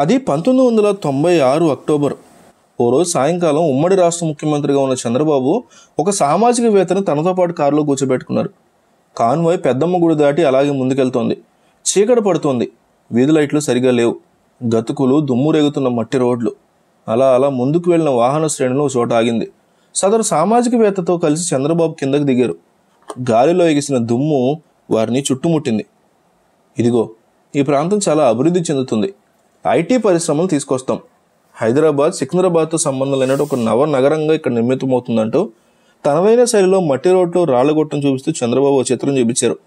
అది పంతొమ్మిది వందల తొంభై ఆరు అక్టోబర్. ఓ రోజు సాయంకాలం ఉమ్మడి రాష్ట్ర ముఖ్యమంత్రిగా ఉన్న చంద్రబాబు ఒక సామాజికవేత్తను తనతో పాటు కారులో కూర్చోబెట్టుకున్నారు. కాన్వాయ్ పెద్దమ్మ గుడి దాటి అలాగే ముందుకెళ్తోంది. చీకటి పడుతోంది. వీధి లైట్లు సరిగా లేవు. గతుకులు దుమ్ము రేగుతున్న మట్టి రోడ్లు. అలా అలా ముందుకు వెళ్ళిన వాహన శ్రేణిలో చోట ఆగింది. సదరు సామాజికవేత్తతో కలిసి చంద్రబాబు కిందకు దిగారు. గాలిలో ఎగిసిన దుమ్ము వారిని చుట్టుముట్టింది. ఇదిగో ఈ ప్రాంతం చాలా అభివృద్ధి చెందుతుంది. ఐటీ పరిశ్రమలు తీసుకొస్తాం. హైదరాబాద్ సికింద్రాబాద్తో సంబంధం లేనట్టు ఒక నవ నగరంగా ఇక్కడ నిర్మితమవుతుందంటూ తనదైన శైలిలో మట్టి రోడ్లు రాళ్ళగొట్టం చూపిస్తూ చంద్రబాబు చిత్రం చూపించారు.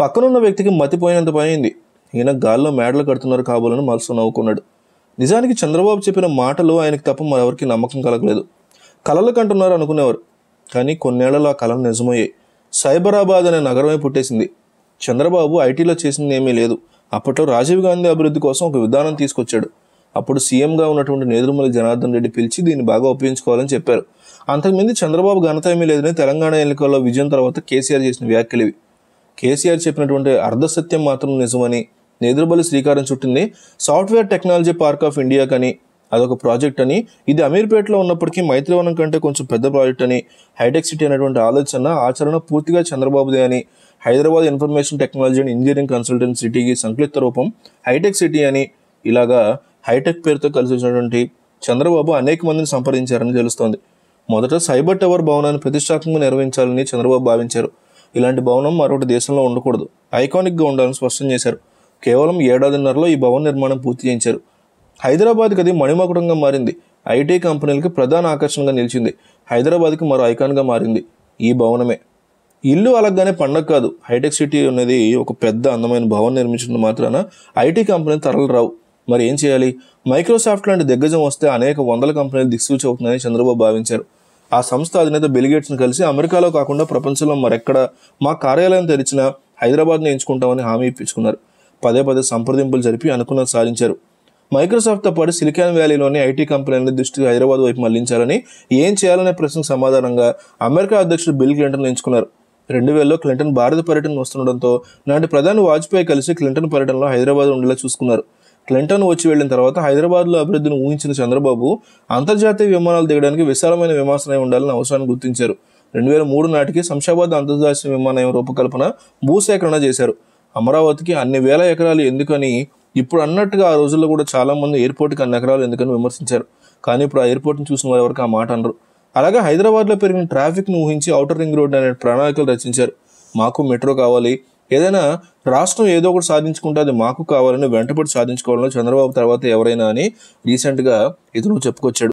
పక్కనున్న వ్యక్తికి మతిపోయినంత పైంది ఈయన గాల్లో మేడలు కడుతున్నారు కాబోలని మనసు నవ్వుకున్నాడు. నిజానికి చంద్రబాబు చెప్పిన మాటలు ఆయనకి తప్ప మరెవరికి నమ్మకం కలగలేదు. కలలు కంటున్నారు అనుకునేవారు. కానీ కొన్నేళ్ళలో ఆ కళలు నిజమయ్యాయి. సైబరాబాద్ అనే నగరమే పుట్టేసింది. చంద్రబాబు ఐటీలో చేసింది ఏమీ లేదు. అప్పట్లో రాజీవ్ గాంధీ అభివృద్ధి కోసం ఒక విధానం తీసుకొచ్చాడు. అప్పుడు సీఎంగా ఉన్నటువంటి నేదురుమల్లి జనార్దన్ రెడ్డి పిలిచి దీన్ని బాగా ఉపయోగించుకోవాలని చెప్పారు. అంతకుముందు చంద్రబాబు ఘనత ఏమీ లేదని తెలంగాణ ఎన్నికల్లో విజయం తర్వాత కేసీఆర్ చేసిన వ్యాఖ్యలు ఇవి కేసీఆర్ చెప్పినటువంటి అర్ధసత్యం మాత్రం నిజమని నేదురుబలి శ్రీకారం చుట్టింది software technology park of India కని అదొక ప్రాజెక్ట్ అని ఇది అమీర్పేటలో ఉన్నప్పటికీ మైత్రివనం కంటే కొంచెం పెద్ద ప్రాజెక్ట్ అని హైటెక్ సిటీ అనేటువంటి ఆలోచన ఆచరణ పూర్తిగా చంద్రబాబుదే అని Hyderabad information technology and engineering consultant సిటీకి సంక్లిప్త రూపం. హైటెక్ సిటీ అని ఇలాగా హైటెక్ పేరుతో కలిసి వచ్చినటువంటి చంద్రబాబు అనేక మందిని సంప్రదించారని తెలుస్తోంది. మొదట సైబర్ టవర్ భవనాన్ని ప్రతిష్టాత్మకంగా నిర్వహించాలని చంద్రబాబు భావించారు. ఇలాంటి భవనం మరొకటి దేశంలో ఉండకూడదు. ఐకానిక్గా ఉండాలని స్పష్టం చేశారు. కేవలం ఏడాదిన్నరలో ఈ భవన నిర్మాణం పూర్తి చేయించారు. హైదరాబాద్కి అది మణిమకుటంగా మారింది. ఐటీ కంపెనీలకి ప్రధాన ఆకర్షణగా నిలిచింది. హైదరాబాద్కి మరో ఐకాన్గా మారింది. ఈ భవనమే. ఇల్లు అలగ్గానే పండగ కాదు. హైటెక్ సిటీ అనేది ఒక పెద్ద అందమైన భవనం నిర్మించిన మాత్రాన ఐటీ కంపెనీలు తరలు రావు. మరి ఏం చేయాలి? మైక్రోసాఫ్ట్ లాంటి దిగ్గజం వస్తే అనేక వందల కంపెనీలు దిక్సూచి అవుతుందని చంద్రబాబు భావించారు. ఆ సంస్థ అధినేత బిలిగేట్స్ని కలిసి అమెరికాలో కాకుండా ప్రపంచంలో మరెక్కడ మా కార్యాలయం తెరిచిన హైదరాబాద్ని ఎంచుకుంటామని హామీ ఇప్పించుకున్నారు. పదే పదే సంప్రదింపులు జరిపి అనుకున్నది సాధించారు. మైక్రోసాఫ్ట్తో పాటు సిలికాన్ వ్యాలీలోని ఐటీ కంపెనీలను దృష్టికి హైదరాబాద్ వైపు మళ్ళించాలని ఏం చేయాలనే ప్రశ్నకు సమాధానంగా అమెరికా అధ్యక్షుడు బిల్ క్లింటన్ ఎంచుకున్నారు. రెండు వేలలో క్లింటన్ భారత పర్యటన వస్తుండడంతో నాటి ప్రధాని వాజ్పేయి కలిసి క్లింటన్ పర్యటనలో హైదరాబాద్ ఉండేలా చూసుకున్నారు. క్లింటన్ వచ్చి వెళ్ళిన తర్వాత హైదరాబాద్లో అభివృద్ధిని ఊహించిన చంద్రబాబు అంతర్జాతీయ విమానాలు దిగడానికి విశాలమైన విమానాశ్రయం ఉండాలని అవసరాన్ని గుర్తించారు. రెండు వేల మూడు నాటికి శంషాబాద్ అంతర్జాతీయ విమానయం రూపకల్పన భూసేకరణ చేశారు. అమరావతికి అన్ని వేల ఎకరాలు ఎందుకని ఇప్పుడు అన్నట్టుగా ఆ రోజుల్లో కూడా చాలామంది ఎయిర్పోర్ట్కి అన్ని ఎకరాలు ఎందుకని విమర్శించారు. కానీ ఇప్పుడు ఆ ఎయిర్పోర్ట్ని చూసిన వారు ఎవరికి ఆ మాట అనరు. అలాగే హైదరాబాద్లో పెరిగిన ట్రాఫిక్ను ఊహించి ఔటర్ రింగ్ రోడ్ అనే ప్రణాళికలు రచించారు. మాకు మెట్రో కావాలి. ఏదైనా రాష్ట్రం ఏదో ఒకటి సాధించుకుంటే అది మాకు కావాలని వెంటపడి సాధించుకోవాలని చంద్రబాబు తర్వాత ఎవరైనా అని రీసెంట్గా ఇతను చెప్పుకొచ్చాడు.